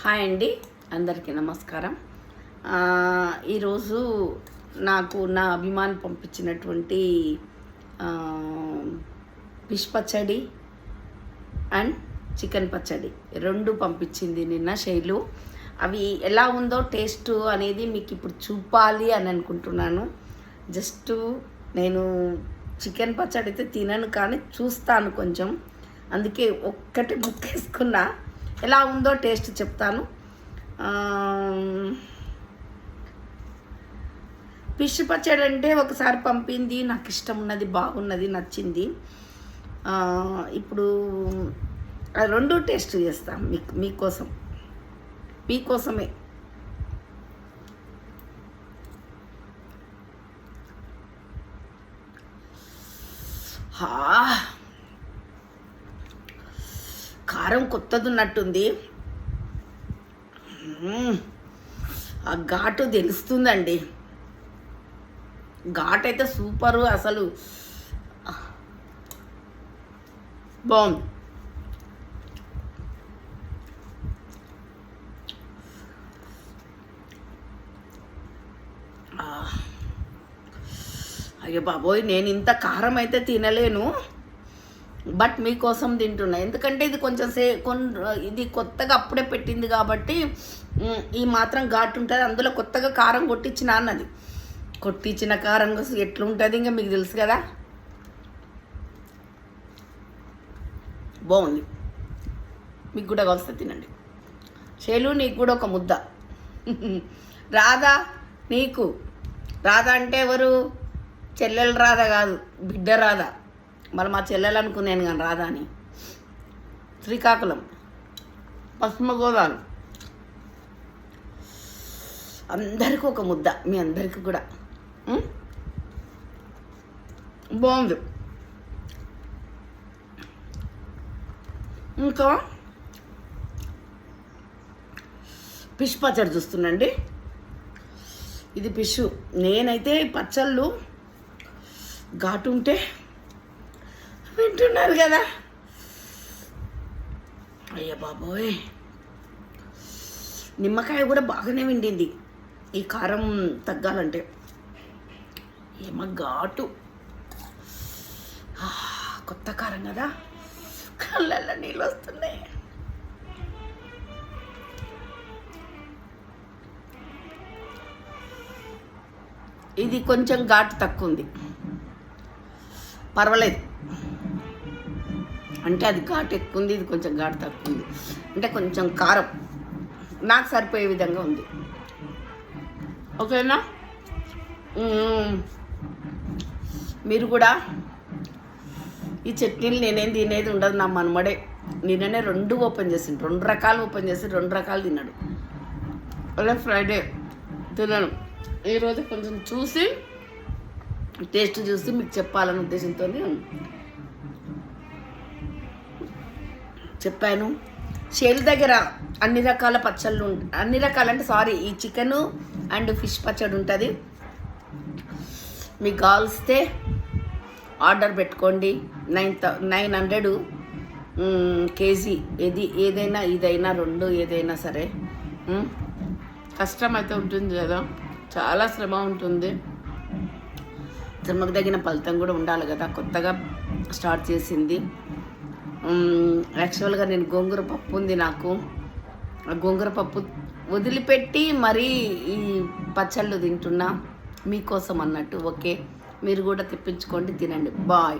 Hi అండి అందరికీ నమస్కారం. ఈరోజు నాకు నా అభిమాన్ పంపించినటువంటి ఫిష్ పచ్చడి అండ్ చికెన్ పచ్చడి. రెండు పంపించింది నిన్న శైలు. అవి ఎలా ఉందో టేస్ట్ అనేది మీకు ఇప్పుడు చూపాలి అని అనుకుంటున్నాను. జస్ట్ నేను చికెన్ పచ్చడి అయితే తినను కానీ చూస్తాను కొంచెం. అందుకే ఒక్కటి బుక్ వేసుకున్నా ఎలా ఉందో టేస్ట్ చెప్తాను. ఫిష్ పచ్చడి అంటే ఒకసారి పంపింది నాకు ఇష్టం ఉన్నది బాగున్నది నచ్చింది. ఇప్పుడు రెండు టేస్ట్ చేస్తాం మీకు మీకోసం. మీకోసమే. హా! కారం కొత్తది ఉన్నట్టుంది ఆ ఘాటు తెలుస్తుందండి. ఘాట్ అయితే సూపరు అసలు. బాగుంది అయ్యో బాబోయ్ నేను ఇంత కారం అయితే తినలేను. బట్ మీకోసం తింటున్నా. ఎందుకంటే ఇది కొంచెం సే ఇది కొత్తగా అప్పుడే పెట్టింది కాబట్టి ఈ మాత్రం ఘాటు ఉంటుంది అందులో కొత్తగా కారం కొట్టించిన అన్నది. కొట్టించిన కారం ఎట్లుంటుంది ఇంకా మీకు తెలుసు కదా? బాగుంది. మీకు కూడా కలిస్తే తినండి. చెలు నీకు కూడా ఒక ముద్ద. రాధా నీకు. రాధా అంటే ఎవరు? చెల్లెలు రాధా కాదు బిడ్డ రాధా. మరి మా చెల్లెలు అనుకున్నాను కానీ రాదని శ్రీకాకుళం. పశ్చిమ గోదావరి. అందరికీ ఒక ముద్ద మీ అందరికీ కూడా. బాగుంది. ఇంకా ఫిష్ పచ్చడి చూస్తుండండి ఇది ఫిష్ నేనైతే పచ్చళ్ళు ఘాటు ఉంటే వింటున్నారు కదా. అయ్య బాబోయ్. నిమ్మకాయ కూడా బాగానే విండింది. ఈ కారం తగ్గాలంటే. ఏమ ఘాటు. కొత్త కారం కదా. కళ్ళల్లో నీళ్ళు వస్తున్నాయి. ఇది కొంచెం ఘాటు తక్కువ ఉంది. పర్వాలేదు. అంటే అది ఘాటు ఎక్కువ ఉంది ఇది కొంచెం ఘాటు తక్కువ ఉంది అంటే కొంచెం కారం. నాకు సరిపోయే విధంగా ఉంది. ఓకేనా? మీరు కూడా ఈ చట్నీలు నేనేం తినేది ఉండదు నా మనమడే. నిన్ననే రెండు ఓపెన్ చేసిండు. రెండు రకాలు ఓపెన్ చేసి రెండు రకాలు తిన్నాడు. అదే ఫ్రైడే తిన్నాను ఈరోజు కొంచెం చూసి టేస్ట్ చూసి మీకు చెప్పాలనే ఉద్దేశంతో చెప్పాను. షేల్ దగ్గర అన్ని రకాల పచ్చళ్ళు అన్ని అన్ని రకాలంటే సారీ ఈ చికెను అండ్ ఫిష్ పచ్చడి ఉంటుంది. మీకు కాల్స్తే ఆర్డర్ పెట్టుకోండి. నైన్ నైన్ హండ్రెడ్ కేజీ ఏది ఏదైనా ఇదైనా రెండు ఏదైనా సరే. కష్టం అయితే ఉంటుంది కదా. చాలా శ్రమ ఉంటుంది. శ్రమకు తగిన ఫలితం కూడా ఉండాలి కదా. కొత్తగా స్టార్ట్ చేసింది. యాక్చువల్గా నేను గోంగూర పప్పు ఉంది నాకు. ఆ గోంగూర పప్పు వదిలిపెట్టి మరీ ఈ పచ్చళ్ళు తింటున్నా మీకోసం అన్నట్టు ఓకే? మీరు కూడా తెప్పించుకోండి తినండి. బాయ్.